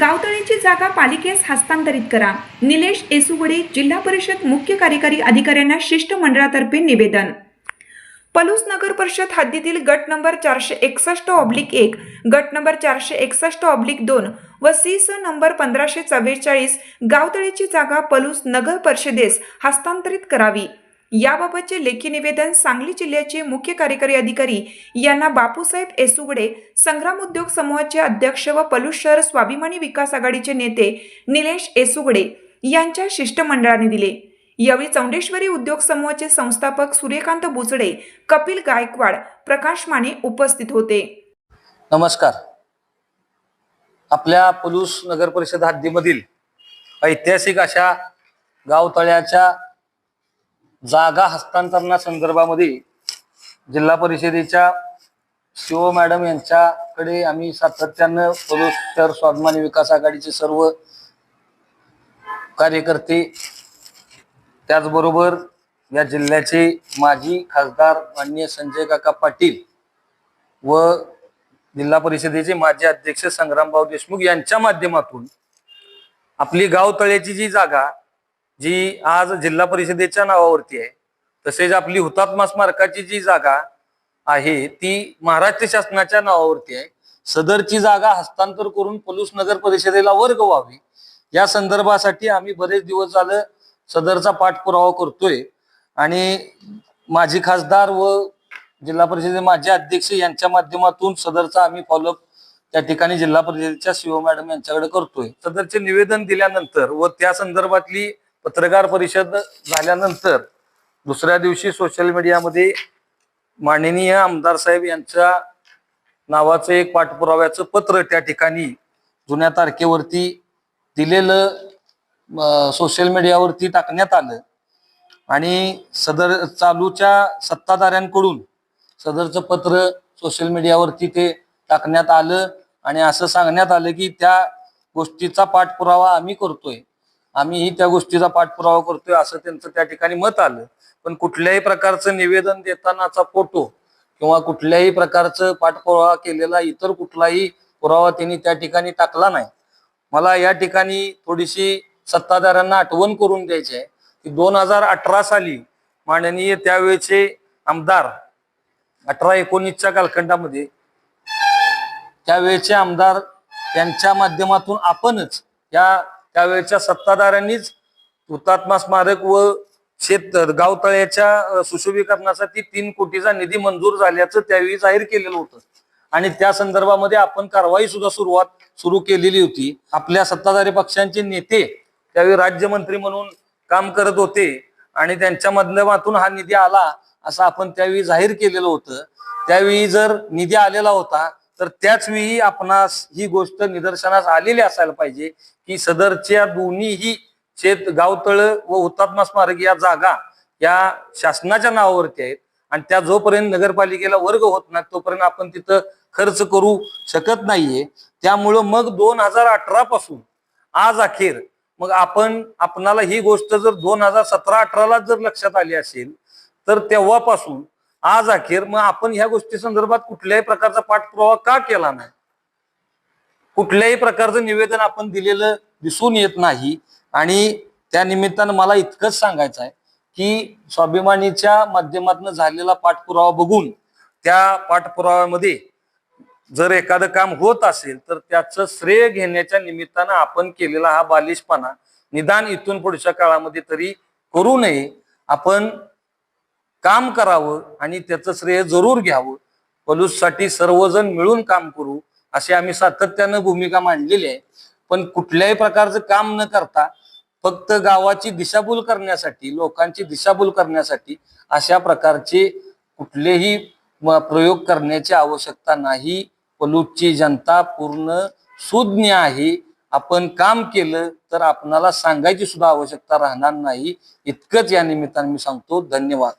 गावतळीची जागा पालिकेस हस्तांतरित करा. निलेश येसुगडे जिल्हा परिषद मुख्य कार्यकारी अधिकाऱ्यांना शिष्टमंडळातर्फे निवेदन. पलूस नगर परिषद हद्दीतील गट नंबर चारशे एकसष्ट ऑब्लिक एक गट नंबर चारशे एकसष्ट ऑब्लिक दोन व सी स नंबर पंधराशे चव्वेचाळीस गावतळीची जागा पलूस नगर परिषदेस हस्तांतरित करावी. याबाबतचे लेखी निवेदन सांगली जिल्ह्याचे मुख्य कार्यकारी अधिकारी यांना बापूसाहेब येसुगडे संग्राम उद्योग समूहाचे अध्यक्ष व पलूस शहर स्वाभिमानी विकास आघाडीचे नेते निलेश येसुगडे यांच्या शिष्टमंडळाने दिले. यावेळी चौंडेश्वरी उद्योग समूहाचे संस्थापक सूर्यकांत बुचडे कपिल गायकवाड प्रकाश माने उपस्थित होते. नमस्कार. आपल्या पलूस नगर परिषद हद्दीमधील ऐतिहासिक अशा गावतळ्याच्या जागा हस्तांतरणासंदर्भामध्ये जिल्हा परिषदेच्या शिव मॅडम यांच्याकडे आम्ही सातत्यानं पलूस स्वाभिमानी विकास आघाडीचे सर्व कार्यकर्ते त्याचबरोबर या जिल्ह्याचे माजी खासदार मान्य संजय काका पाटील व जिल्हा परिषदेचे माजी अध्यक्ष संग्रामभाऊ देशमुख यांच्या माध्यमातून आपली गाव तळ्याची जी जागा जी आज जिल्हा परिषदेच्या नावावरती आहे तसेच आपली हुतात्मा स्मारकाची जी जागा आहे ती महाराष्ट्र शासनाच्या नावावरती आहे. सदरची जागा हस्तांतर करून पलूस नगर परिषदेला वर्ग व्हावी. या संदर्भासाठी आम्ही बरेच दिवस झालं सदरचा पाठपुरावा करतोय. आणि माजी खासदार व जिल्हा परिषदेचे माजी अध्यक्ष यांच्या माध्यमातून सदरचा आम्ही फॉलोअप त्या ठिकाणी जिल्हा परिषदेच्या शिव मॅडम यांच्याकडे करतोय. सदरचे निवेदन दिल्यानंतर व त्या संदर्भातली पत्रकार परिषद झाल्यानंतर दुसऱ्या दिवशी सोशल मीडियामध्ये माननीय आमदार साहेब यांच्या नावाचं एक पाठपुराव्याचं पत्र त्या ठिकाणी जुन्या तारखेवरती दिलेलं सोशल मीडियावरती टाकण्यात आलं. आणि सदर चालूच्या सत्ताधाऱ्यांकडून सदरचं पत्र सोशल मीडियावरती ते टाकण्यात आलं. आणि असं सांगण्यात आलं की त्या गोष्टीचा पाठपुरावा आम्ही करतोय. आम्हीही त्या गोष्टीचा पाठपुरावा करतोय असं त्यांचं त्या ठिकाणी मत आलं. पण कुठल्याही प्रकारचं निवेदन देतानाचा फोटो किंवा कुठल्याही प्रकारचं पाठपुरावा केलेला इतर कुठलाही पुरावा त्यांनी त्या ठिकाणी टाकला नाही. मला या ठिकाणी थोडीशी सत्ताधाऱ्यांना आठवण करून द्यायची आहे की दोन हजार अठरा साली माननीय त्यावेळेचे आमदार अठरा एकोणीसच्या कालखंडामध्ये त्यावेळेचे आमदार त्यांच्या माध्यमातून आपणच या त्यावेळच्या सत्ताधाऱ्यांनीच हुतात्मा स्मारक व शेत गावतळ्याच्या सुशोभीकरणासाठी तीन कोटीचा निधी मंजूर झाल्याचं त्यावेळी जाहीर केलेलं होतं. आणि त्या संदर्भामध्ये आपण कारवाई सुद्धा सुरुवात सुरू केलेली होती. आपल्या सत्ताधारी पक्षांचे नेते त्यावेळी राज्यमंत्री म्हणून काम करत होते आणि त्यांच्या माध्यमातून हा निधी आला असं आपण त्यावेळी जाहीर केलेलं होतं. त्यावेळी जर निधी आलेला होता तर त्याच वेळी आपणास ही गोष्ट निदर्शनास आलेली असायला पाहिजे की सदरच्या दोन्हीही शेत गावतळ व हुतात्मा स्मारक या जागा या शासनाच्या नावावरती आहेत. आणि त्या जोपर्यंत नगरपालिकेला वर्ग होत नाही तोपर्यंत आपण तिथं खर्च करू शकत नाहीये. त्यामुळं मग दोन हजार अठरा पासून आज अखेर मग आपण आपणाला ही गोष्ट जर दोन हजार सतरा अठराला जर लक्षात आली असेल तर तेव्हापासून आज अखेर मग आपण ह्या गोष्टी संदर्भात कुठल्याही प्रकारचा पाठपुरावा का केला नाही? कुठल्याही प्रकारचं निवेदन आपण दिलेलं दिसून येत नाही. आणि त्या निमित्तानं मला इतकंच सांगायचं आहे की स्वाभिमानीच्या माध्यमातून झालेला पाठपुरावा बघून त्या पाठपुराव्यामध्ये जर एखादं काम होत असेल तर त्याचं श्रेय घेण्याच्या निमित्तानं आपण केलेला हा बालिशपणा निदान इथून पुढच्या काळामध्ये तरी करू नये. आपण काम करावं आणि त्याचं श्रेय जरूर घ्यावं. पलूससाठी सर्वजण मिळून काम करू अशी आम्ही सातत्यानं भूमिका मांडलेली आहे. पण कुठल्याही प्रकारचं काम न करता फक्त गावाची दिशाभूल करण्यासाठी लोकांची दिशाभूल करण्यासाठी अशा प्रकारचे कुठलेही प्रयोग करण्याची आवश्यकता नाही. पलूटची जनता पूर्ण सुज्ञ आहे. आपण काम केलं तर आपणाला सांगायची सुद्धा आवश्यकता राहणार नाही. इतकंच या निमित्ताने मी सांगतो धन्यवाद.